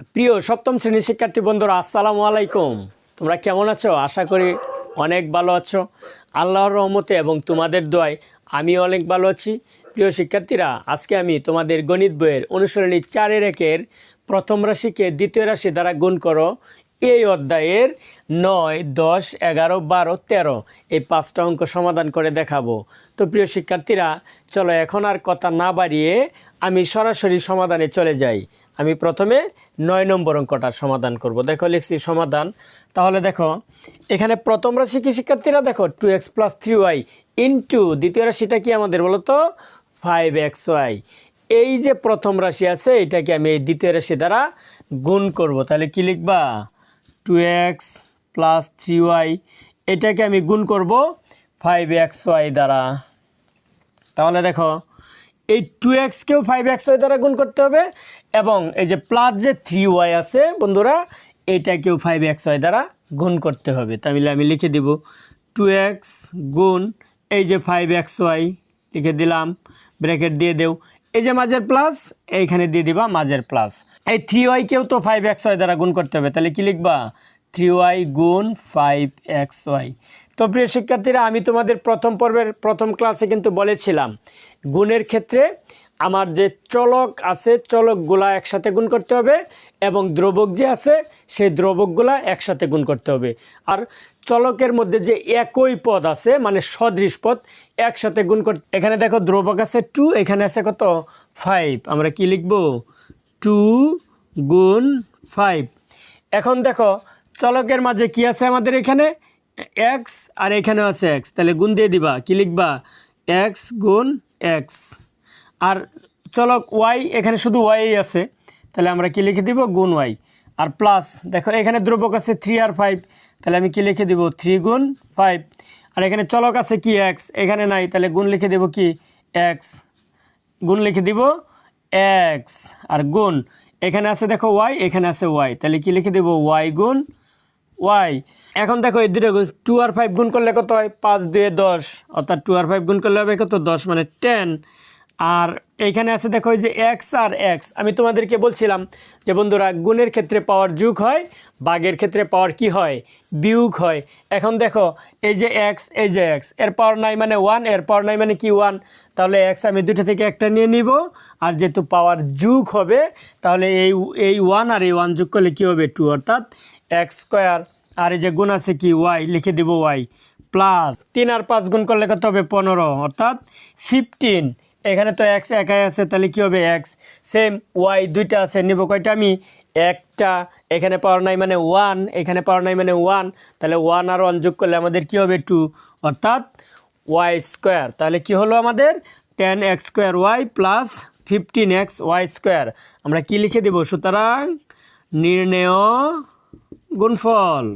প্রিয় সপ্তম শ্রেণির শিক্ষার্থী বন্ধুরা, আসসালামু আলাইকুম। তোমরা কেমন আছো? আশা করি অনেক ভালো আছো। আল্লাহর রহমতে এবং তোমাদের দোয়ায় আমি অনেক ভালো আছি। প্রিয় শিক্ষার্থীরা, আজকে আমি তোমাদের গণিত বইয়ের অনুসরণী চারের একের প্রথম রাশিকে দ্বিতীয় রাশি দ্বারা গুণ করো। এই অধ্যায়ের নয়, দশ, এগারো, বারো, তেরো এই পাঁচটা অঙ্ক সমাধান করে দেখাবো। তো প্রিয় শিক্ষার্থীরা, চলো এখন আর কথা না বাড়িয়ে আমি সরাসরি সমাধানে চলে যাই। আমি প্রথমে নয় নম্বর অঙ্কটার সমাধান করব। দেখো, লিখছি সমাধান। তাহলে দেখো, এখানে প্রথম রাশি কি শিক্ষার্থীরা? দেখো two x plus three y into দ্বিতীয় রাশিটা কি আমাদের বলতো? ফাইভ এক্স ওয়াই এই যে প্রথম রাশি আছে, এটাকে আমি এই দ্বিতীয় রাশি দ্বারা গুণ করব। তাহলে কি লিখবা? Two x plus three y এটাকে আমি গুণ করব ফাইভ এক্স ওয়াই দ্বারা। তাহলে দেখো এই টু এক্সকেও ফাইভ এক্স ওয়াই দ্বারা গুণ করতে হবে এবং এই যে প্লাস যে থ্রি ওয়াই আছে, বন্ধুরা এইটাকেও ফাইভ এক্স ওয়াই দ্বারা গুণ করতে হবে। তাহলে আমি লিখে দিব টু এক্স গুণ এই যে ফাইভ এক্স ওয়াই লিখে দিলাম ব্র্যাকেট দিয়ে দেও। এই যে মাঝের প্লাস এইখানে দিয়ে দিবা মাঝের প্লাস এই থ্রি ওয়াইকেও তো ফাইভ এক্স ওয়াই দ্বারা গুণ করতে হবে। তাহলে কি লিখবা? থ্রি ওয়াই গুণ ফাইভ এক্স ওয়াই। তো প্রিয় শিক্ষার্থীরা, আমি তোমাদের প্রথম পর্বের প্রথম ক্লাসে কিন্তু বলেছিলাম, গুণের ক্ষেত্রে আমার যে চলক আছে, চলকগুলা একসাথে গুণ করতে হবে এবং দ্রবক যে আছে, সেই দ্রবকগুলা একসাথে গুণ করতে হবে। আর চলকের মধ্যে যে একই পদ আছে মানে সদৃশ পদ, একসাথে গুণ করতে এখানে দেখো দ্রবক আছে টু এখানে আছে কত? ফাইভ আমরা কি লিখব? টু গুণ ফাইভ এখন দেখো চলকের মাঝে কি আছে আমাদের এখানে? এক্স আর এখানেও আছে এক্স তাহলে গুণ দিয়ে দিবা। কি লিখবা? এক্স গুণ এক্স আর চলক ওয়াই এখানে শুধু ওয়াই আছে। তাহলে আমরা কি লিখে দিব? গুণ ওয়াই আর প্লাস দেখো এখানে দ্রবক আছে থ্রি আর ফাইভ তাহলে আমি কি লিখে দিব? থ্রি গুণ ফাইভ আর এখানে চলক আছে কি এক্স এখানে নাই। তাহলে গুণ লিখে দেব কি? এক্স গুণ লিখে দিব এক্স আর গুণ, এখানে আছে দেখো ওয়াই এখানে আছে ওয়াই তাহলে কি লিখে দেব? ওয়াই গুণ ওয়াই? এখন দেখো এই দুটো টু আর ফাইভ গুণ করলে কত হয়? পাঁচ, দুয়ে দশ। অর্থাৎ টু আর ফাইভ গুণ করলে হবে কত? দশ মানে টেন আর এইখানে আছে দেখো যে এক্স আর এক্স আমি তোমাদেরকে বলছিলাম যে বন্ধুরা, গুণের ক্ষেত্রে পাওয়ার যুগ হয় বাঘের ক্ষেত্রে পাওয়ার কি হয়? বিয়োগ হয়। এখন দেখো এই যে এক্স এই যে এক্সের পাওয়ার নাই মানে ওয়ানের পাওয়ার নাই মানে কি ওয়ান তাহলে এক্স আমি দুটো থেকে একটা নিয়ে নিব। আর যেহেতু পাওয়ার যুগ হবে, তাহলে এই এই ওয়ান আর এই ওয়ান যোগ করলে কী হবে? টু অর্থাৎ এক্স স্কোয়ার আর এই যে গুণ আছে কি? ওয়াই লিখে দিব ওয়াই প্লাস তিন আর পাঁচ গুণ করলে কত হবে? পনেরো। অর্থাৎ ফিফটিন এখানে তো এক্স একাই আছে, তাহলে কী হবে? এক্স সেম ওয়াই দুইটা আছে, নিব কয়টা আমি? একটা। এখানে পাওয়ার নাই মানে ওয়ান এখানে পাওয়ার নাই মানে ওয়ান তাহলে ওয়ান আর ওয়ান যোগ করলে আমাদের কী হবে? টু অর্থাৎ ওয়াই স্কোয়ার তাহলে কি হলো আমাদের? Ten x square y plus fifteen x y square আমরা কি লিখে দেব? সুতরাং নির্ণেয় গুণফল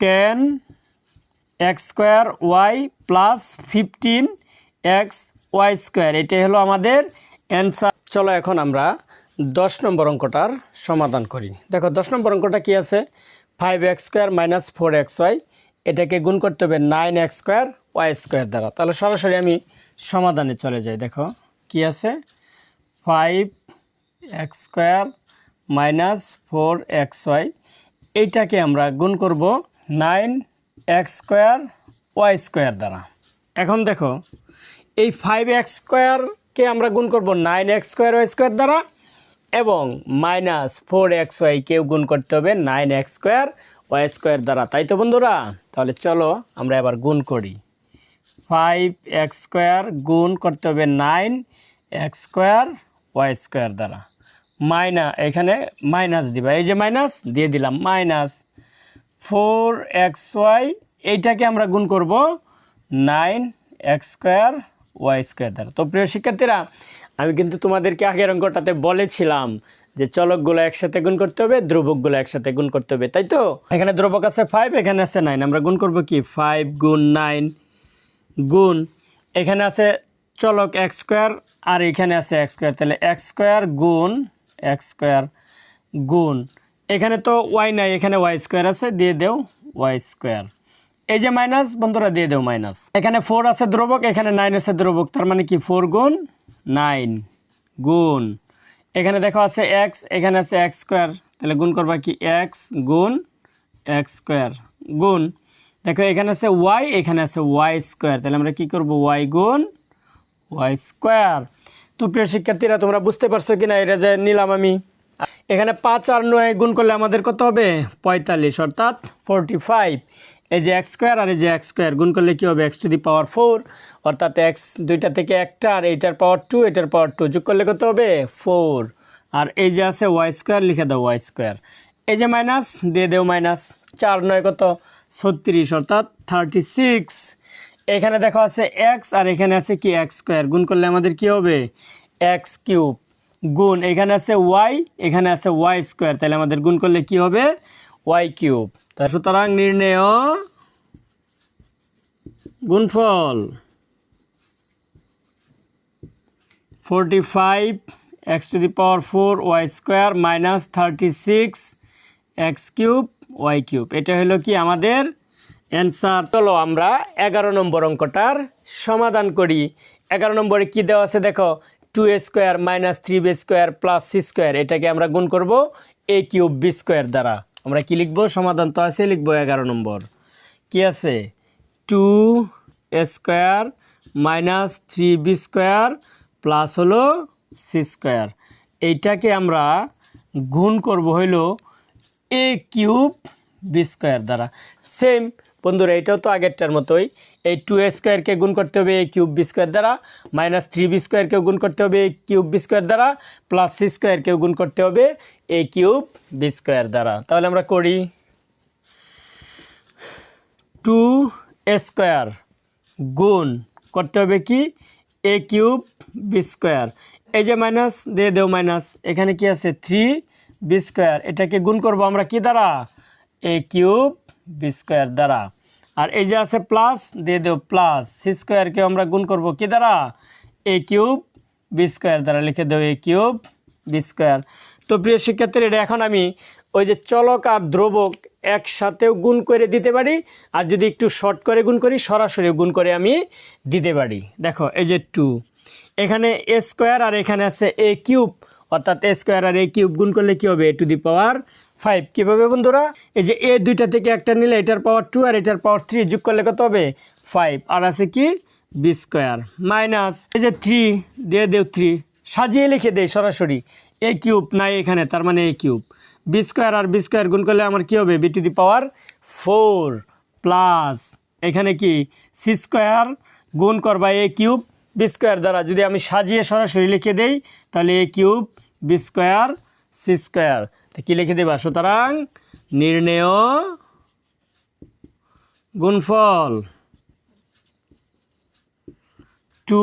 ten x square y plus fifteen x y square. এটাই হলো আমাদের অ্যান্সার। চলো এখন আমরা দশ নম্বর অঙ্কটার সমাধান করি। দেখো, দশ নম্বর অঙ্কটা কি আছে? Five x square minus four x y, এটাকে গুণ করতে হবে nine x square y square দ্বারা। তাহলে সরাসরি আমি সমাধানে চলে যাই। দেখো, কি আছে? Five x square minus four x y. এইটাকে আমরা গুণ করব nine x square y square দ্বারা। এখন দেখো, এই ফাইভ এক্স স্কোয়ারকে আমরা গুণ করব nine x square y square দ্বারা এবং মাইনাস ফোর এক্স ওয়াইকেও গুণ করতে হবে nine x square y square দ্বারা। তাই তো বন্ধুরা? তাহলে চলো আমরা এবার গুণ করি। ফাইভ এক্স স্কোয়ার গুণ করতে হবে nine x square y square দ্বারা। মাইনা, এখানে মাইনাস দিবা। এই যে মাইনাস, দিয়ে দিলাম, মাইনাস ফোর এক্স ওয়াই, এইটাকে আমরা গুণ করব nine x square y square দ্বারা। তো প্রিয় শিক্ষার্থীরা, আমি কিন্তু তোমাদেরকে আগের অঙ্কটাতে বলেছিলাম যে চলকগুলো একসাথে গুণ করতে হবে, ধ্রুবকগুলো একসাথে গুণ করতে হবে, তাই তো? এখানে ধ্রুবক আছে ফাইভ এখানে আছে নাইন আমরা গুণ করব কি? ফাইভ গুণ নাইন গুণ, এখানে আছে চলক এক্স স্কোয়ার আর এখানে আছে এক্স স্কোয়ার, তাহলে এক্স স্কোয়ার গুণ এক্স স্কোয়ার গুণ। এখানে তো ওয়াই নাই, এখানে ওয়াই স্কোয়ার আছে, দিয়ে দেও ওয়াই স্কোয়ার। এই যে মাইনাস, বন্ধুরা, দিয়ে দেও মাইনাস। এখানে ফোর আছে দ্রবক এখানে নাইন আছে দ্রবক তার মানে কি ফোর গুণ নাইন, গুণ। এখানে দেখো আছে এক্স, এখানে আছে এক্স স্কোয়ার, তাহলে গুণ করবা কি? এক্স গুণ এক্স স্কোয়ার, গুণ। দেখো এখানে আছে ওয়াই, এখানে আছে ওয়াই স্কোয়ার, তাহলে আমরা কি করব? ওয়াই গুণ ওয়াই স্কোয়ার। তো প্রিয় শিক্ষার্থীরা, তোমরা বুঝতে পারছ কি না এটা যে নিলাম আমি। এখানে পাঁচ আর নয় গুণ করলে আমাদের কত হবে? পঁয়তাল্লিশ, অর্থাৎ ফোরটি ফাইভ এই যে এক্স স্কোয়ার আর এই যে এক্স স্কোয়ার গুণ করলে কী হবে? X to the power four অর্থাৎ এক্স দুইটা থেকে একটা, আর এইটার পাওয়ার টু এটার পাওয়ার টু যোগ করলে কত হবে? ফোর আর এই যে আছে ওয়াই স্কোয়ার লিখে দাও ওয়াই স্কোয়ার এই যে মাইনাস দিয়ে দেও মাইনাস চার নয় কত? ছত্রিশ, অর্থাৎ থার্টি সিক্স এখানে দেখো আছে এক্স আর এখানে আছে কি? এক্স স্কোয়ার গুণ করলে আমাদের কি হবে? এক্স কিউব গুণ, এখানে আছে ওয়াই এখানে আছে ওয়াই স্কোয়ার তাহলে আমাদের গুণ করলে কি হবে? ওয়াই কিউব তা সুতরাং নির্ণেয় গুণফল forty five x to the power four y square minus thirty six x cube y cube এটা হলো কি আমাদের অ্যান্সার চলো আমরা এগারো নম্বর অঙ্কটার সমাধান করি। এগারো নম্বরে কি দেওয়া আছে দেখো? Two A square minus three B square plus C square এটাকে আমরা গুণ করব এ কিউব বি স্কোয়ার দ্বারা। আমরা কি লিখব? সমাধান তো আছে, লিখব এগারো নম্বর। কি আছে? Two A square minus three B square plus হলো সি স্কোয়ার এইটাকে আমরা গুণ করব হইল এ কিউব বি স্কোয়ার দ্বারা। সেম বন্ধুরা, এটাও তো আগেরটার মতোই। এই টু এ স্কোয়ারকে গুণ করতে হবে এ কিউব বি স্কোয়ার দ্বারা মাইনাস থ্রি বি স্কোয়ারকেও গুণ করতে হবে এ কিউব বি স্কোয়ার দ্বারা প্লাস সি স্কোয়ারকেও গুণ করতে হবে এ কিউব বি স্কোয়ার দ্বারা। তাহলে আমরা করি টু এ স্কোয়ার গুণ করতে হবে কি? এ কিউব বি স্কোয়ার এই যে মাইনাস দিয়ে দেও মাইনাস এখানে কি আছে? থ্রি বি স্কোয়ার এটাকে গুণ করব আমরা কি দ্বারা? এ কিউব বি স্কোয়ার দ্বারা। আর এই যে আছে প্লাস দিয়ে দেও প্লাস সি স্কোয়ারকে আমরা গুণ করব কি দ্বারা? এ কিউব বি স্কোয়ার দ্বারা লিখে দেও এ কিউব বি স্কোয়ার তো প্রিয় শিক্ষার্থীরা, এটা এখন আমি ওই যে চলক আর দ্রবক একসাথেও গুণ করে দিতে পারি, আর যদি একটু শর্ট করে গুণ করি সরাসরি গুণ করে আমি দিতে পারি। দেখো, এই যে টু এখানে এ স্কোয়ার আর এখানে আছে এ কিউব অর্থাৎ এ স্কোয়ার আর এ কিউব গুণ করলে কী হবে? এ টু দি পাওয়ার ফাইভ কীভাবে বন্ধুরা? এই যে এ দুইটা থেকে একটা নিলে এটার পাওয়ার টু আর এটার পাওয়ার থ্রি যোগ করলে কত হবে? ফাইভ আর আছে কি? বি স্কোয়ার মাইনাস এই যে থ্রি দিয়ে দেও থ্রি সাজিয়ে লিখে দেয় সরাসরি। এ কিউব নাই এখানে, তার মানে এ কিউব বি স্কোয়ার আর বি স্কোয়ার গুণ করলে আমার কী হবে? B to the power four plus এখানে কি? সি স্কোয়ার গুণ করবা এ কিউব বি স্কোয়ার দ্বারা যদি আমি সাজিয়ে সরাসরি লিখে দেই, তাহলে A cube B square C square তো কী লিখে দেবা? সুতরাং নির্ণেয় গুণফল two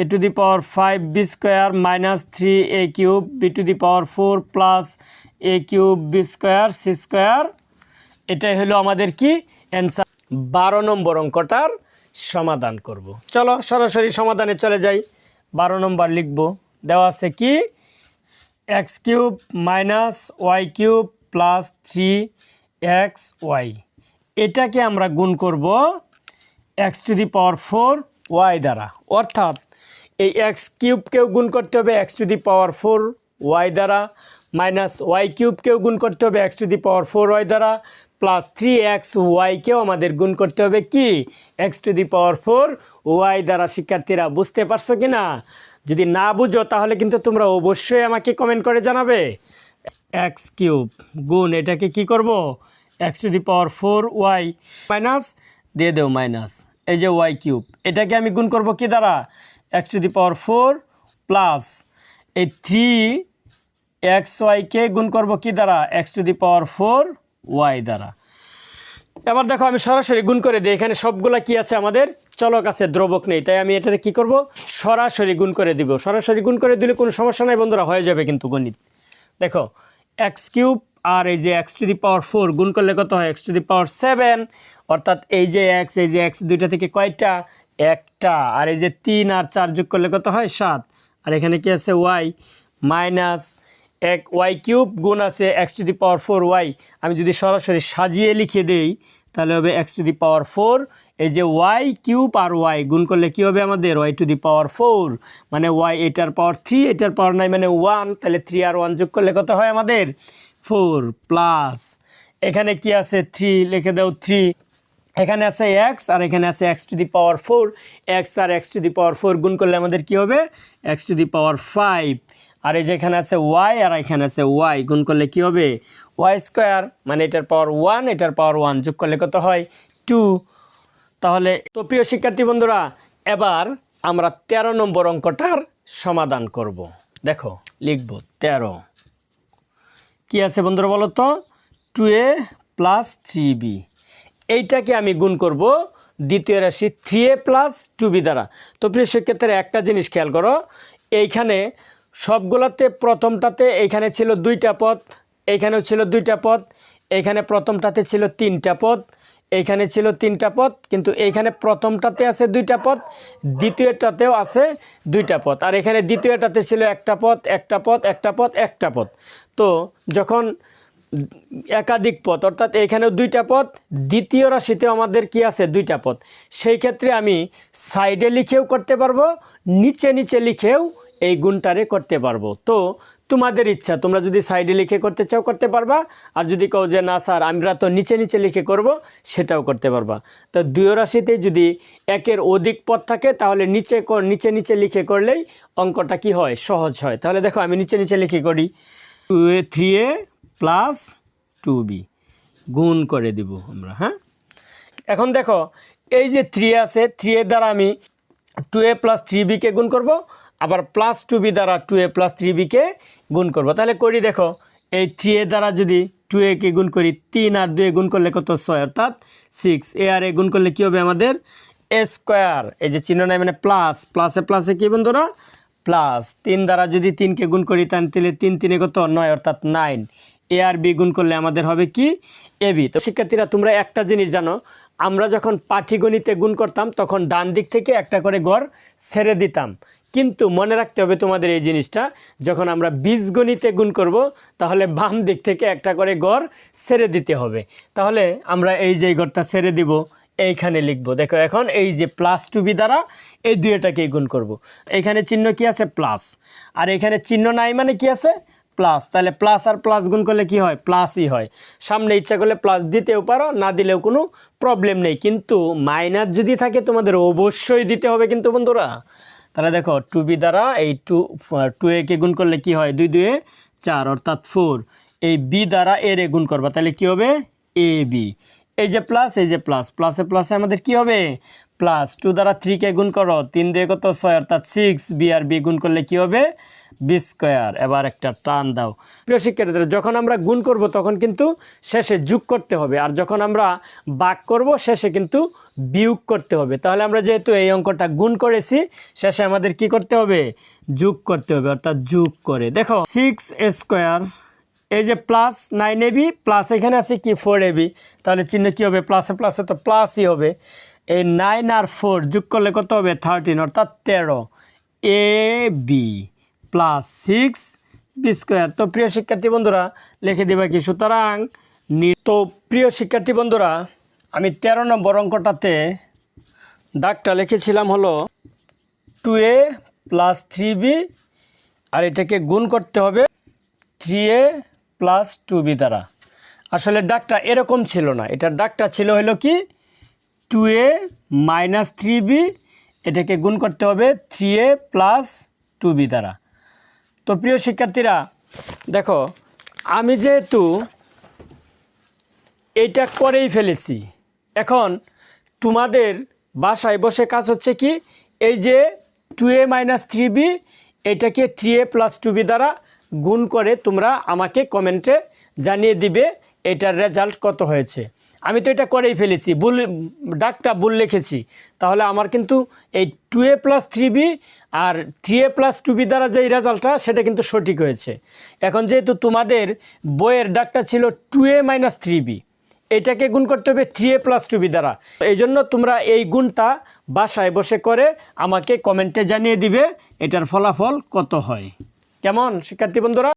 A to the power five B square minus three A cube, B to the power four plus A cube B square C square. এটাই হলো আমাদের কি? অ্যান্সার। বারো নম্বর অঙ্কটার সমাধান করব। চলো সরাসরি সমাধানে চলে যাই। বারো নম্বর লিখব। দেওয়া আছে কি? X cube minus y cube plus three x y. এটাকে আমরা গুণ করব x to the power four y দ্বারা। অর্থাৎ এই এক্স কিউবকেও গুণ করতে হবে x to the power four y দ্বারা, মাইনাস ওয়াই কিউবকেও গুণ করতে হবে x to the power four y দ্বারা, প্লাস থ্রি এক্স ওয়াইকেও আমাদের গুণ করতে হবে কি? X to the power four y দ্বারা। শিক্ষার্থীরা, বুঝতে পারছ কি না যদি না বুঝো, তাহলে কিন্তু তোমরা অবশ্যই আমাকে কমেন্ট করে জানাবে। এক্স কিউব গুণ, এটাকে কি করব? X to the power four y minus দিয়ে দেও মাইনাস এই যে ওয়াই কিউব এটাকে আমি গুণ করব কি দ্বারা? X to the power four plus এই থ্রি এক্স ওয়াইকে গুণ করব কি দ্বারা? X to the power four y দ্বারা। এবার দেখো আমি সরাসরি গুণ করে দিই, এখানে সবগুলা কি আছে আমাদের? চলক আছে, দ্রবক নেই। তাই আমি এটাতে কি করব? সরাসরি গুণ করে দিব। সরাসরি গুণ করে দিলে কোনো সমস্যা নাই বন্ধুরা, হয়ে যাবে কিন্তু গণিত। দেখো এক্স কিউব আর এই যে x to the power four গুণ করলে কত হয়? X to the power seven. অর্থাৎ এই যে এক্স এই যে এক্স দুইটা থেকে কয়টা? একটা। আর এই যে তিন আর চার যোগ করলে কত হয়? সাত। আর এখানে কি আছে? ওয়াই মাইনাস এক ওয়াই কিউব গুণ আছে x to the power four y আমি যদি সরাসরি সাজিয়ে লিখে দেই, তাহলে হবে x to the power four এই যে ওয়াই কিউব আর ওয়াই গুণ করলে কী হবে আমাদের? Y to the power four মানে ওয়াই এটার পাওয়ার থ্রি এটার পাওয়ার নাই মানে ওয়ান তাহলে থ্রি আর ওয়ান যোগ করলে কত হয় আমাদের? ফোর প্লাস এখানে কি আছে? থ্রি লিখে দাও থ্রি এখানে আছে এক্স আর এখানে আছে x to the power four x R x to the power four গুণ করলে আমাদের কি হবে? X to the power five আর এই যে এখানে আছে ওয়াই আর এখানে আছে ওয়াই গুণ করলে কি হবে? ওয়াই স্কোয়ার মানে এটার পাওয়ার ওয়ান এটার পাওয়ার ওয়ান যোগ করলে কত হয়? টু তাহলে, তো প্রিয় শিক্ষার্থী বন্ধুরা, এবার আমরা ১৩ নম্বর অঙ্কটার সমাধান করব। দেখো, লিখব ১৩ কি আছে বন্ধুরা বলো তো? Two A plus three B এইটাকে আমি গুণ করব দ্বিতীয় রাশি three A plus two B দ্বারা। তো প্রিয় সেক্ষেত্রে একটা জিনিস খেয়াল করো, এইখানে সবগুলোতে প্রথমটাতে এইখানে ছিল দুইটা পদ এইখানেও ছিল দুইটা পদ এইখানে প্রথমটাতে ছিল তিনটা পদ এইখানে ছিল তিনটা পদ, কিন্তু এইখানে প্রথমটাতে আছে দুইটা পদ, দ্বিতীয়টাতেও আছে দুইটা পদ। আর এখানে দ্বিতীয়টাতে ছিল একটা পদ একটা পদ একটা পদ একটা পদ। তো যখন একাধিক পদ, অর্থাৎ এখানেও দুইটা পদ, দ্বিতীয় রাশিতেও আমাদের কি আছে দুইটা পদ। সেই ক্ষেত্রে আমি সাইডে লিখেও করতে পারব, নিচে নিচে লিখেও এই গুণটারে করতে পারব। তো তোমাদের ইচ্ছা, তোমরা যদি সাইডে লিখে করতে চাও করতে পারবা, আর যদি কও যে, না স্যার, আমরা তো নিচে নিচে লিখে করব, সেটাও করতে পারবা। তো দুই রাশিতে যদি একের অধিক পদ থাকে, তাহলে নিচে নিচে নিচে লিখে করলেই অঙ্কটা কি হয়? সহজ হয়। তাহলে দেখো, আমি নিচে নিচে লিখে করি। Two A three A plus two B. গুণ করে দিব আমরা হ্যাঁ? এখন দেখো, এই যে থ্রি আছে, থ্রি এর দ্বারা আমি টু এ প্লাস থ্রি বিকে গুণ করব আবার প্লাস টু বি দ্বারা টু এ প্লাস থ্রি বিকে গুণ করব। তাহলে করি দেখো, এই থ্রি এ দ্বারা যদি টু একে গুণ করি, তিন আর দুয়ে গুণ করলে কত? ছয়, অর্থাৎ সিক্স এ আর এ গুণ করলে কী হবে আমাদের? এ স্কোয়ার এই যে চিহ্ন নাই মানে প্লাস প্লাসে প্লাসে কী বন্ধুরা? প্লাস তিন দ্বারা যদি তিনকে গুণ করি, তাহলে তিন, তিনে কত? নয়, অর্থাৎ নাইন এ আর বি গুণ করলে আমাদের হবে কি? এ বি তো শিক্ষার্থীরা, তোমরা একটা জিনিস জানো, আমরা যখন পাটিগণিতে গুণ করতাম, তখন ডান দিক থেকে একটা করে গড় ছেড়ে দিতাম। কিন্তু মনে রাখতে হবে তোমাদের এই জিনিসটা, যখন আমরা বীজগণিতে গুণ করব, তাহলে বাম দিক থেকে একটা করে গড় ছেড়ে দিতে হবে। তাহলে আমরা এই যে গড়টা ছেড়ে দিব, এইখানে লিখব। দেখো এখন এই যে প্লাস টু বি দ্বারা এই দুইটাকেই গুণ করব। এইখানে চিহ্ন কি আছে? প্লাস আর এখানে চিহ্ন নাই মানে কি আছে? প্লাস তাহলে প্লাস আর প্লাস গুণ করলে কি হয়? প্লাসই হয়। সামনে ইচ্ছা করলে প্লাস দিতেও পারো, না দিলেও কোনো প্রবলেম নেই। কিন্তু মাইনাস যদি থাকে তোমাদের, অবশ্যই দিতে হবে কিন্তু বন্ধুরা। তাহলে দেখো টু বি দ্বারা এই টু টু এ কে গুণ করলে কি হয়? দুই দুয়ে চার, অর্থাৎ ফোর এই বি দ্বারা এ গুণ করবা, তাহলে কি হবে? এ বি এই যে প্লাস এই যে প্লাস প্লাসে প্লাসে আমাদের কি হবে? প্লাস টু দ্বারা থ্রিকে গুণ করো, তিন দিয়ে কত? ছয়, অর্থাৎ সিক্স বি আর বি গুণ করলে কি হবে? বি স্কোয়ার এবার একটা টান দাও। প্রিয় শিক্ষার্থীরা, যখন আমরা গুণ করব, তখন কিন্তু শেষে যোগ করতে হবে। আর যখন আমরা বাক করব, শেষে কিন্তু বিয়োগ করতে হবে। তাহলে আমরা যেহেতু এই অঙ্কটা গুণ করেছি, শেষে আমাদের কি করতে হবে? যোগ করতে হবে, অর্থাৎ যোগ করে। দেখো সিক্স স্কোয়ার এই যে প্লাস নাইন এবি প্লাস এখানে আছে কি ফোর এবি তাহলে চিহ্ন কী হবে? প্লাসে প্লাসে তো প্লাসই হবে। এই নাইন আর ফোর যোগ করলে কত হবে? থার্টিন অর্থাৎ তেরো। A B plus six B square তো প্রিয় শিক্ষার্থী বন্ধুরা, লিখে দেবে কি? সুতরাং তো প্রিয় শিক্ষার্থী বন্ধুরা, আমি তেরো নম্বর অঙ্কটাতে ডাকটা লিখেছিলাম হলো two A plus three B আর এটাকে গুণ করতে হবে three A plus two B দ্বারা। আসলে ডাকটা এরকম ছিল না। এটার ডাকটা ছিল হলো কি? Two A minus three B, এটাকে গুণ করতে হবে three A plus two B দ্বারা। তো প্রিয় শিক্ষার্থীরা, দেখো, আমি যেহেতু এইটা করেই ফেলেছি, এখন তোমাদের বাসায় বসে কাজ হচ্ছে কি? এই যে two A minus three B, এটাকে three A plus two B দ্বারা গুণ করে তোমরা আমাকে কমেন্টে জানিয়ে দিবে এটার রেজাল্ট কত হয়েছে। আমি তো এটা করেই ফেলেছি, ভুল, ডাকটা ভুল লিখেছি। তাহলে আমার কিন্তু এই two A plus three B R three A plus two B দ্বারা যেই রেজাল্টটা সেটা কিন্তু সঠিক হয়েছে। এখন যেহেতু তোমাদের বইয়ের ডাকটা ছিল two A minus three B এটাকে গুণ করতে হবে three A plus two B দ্বারা। এই জন্য তোমরা এই গুণটা বাসায় বসে করে আমাকে কমেন্টে জানিয়ে দিবে, এটার ফলাফল কত হয়। কেমন শিক্ষার্থী বন্ধুরা?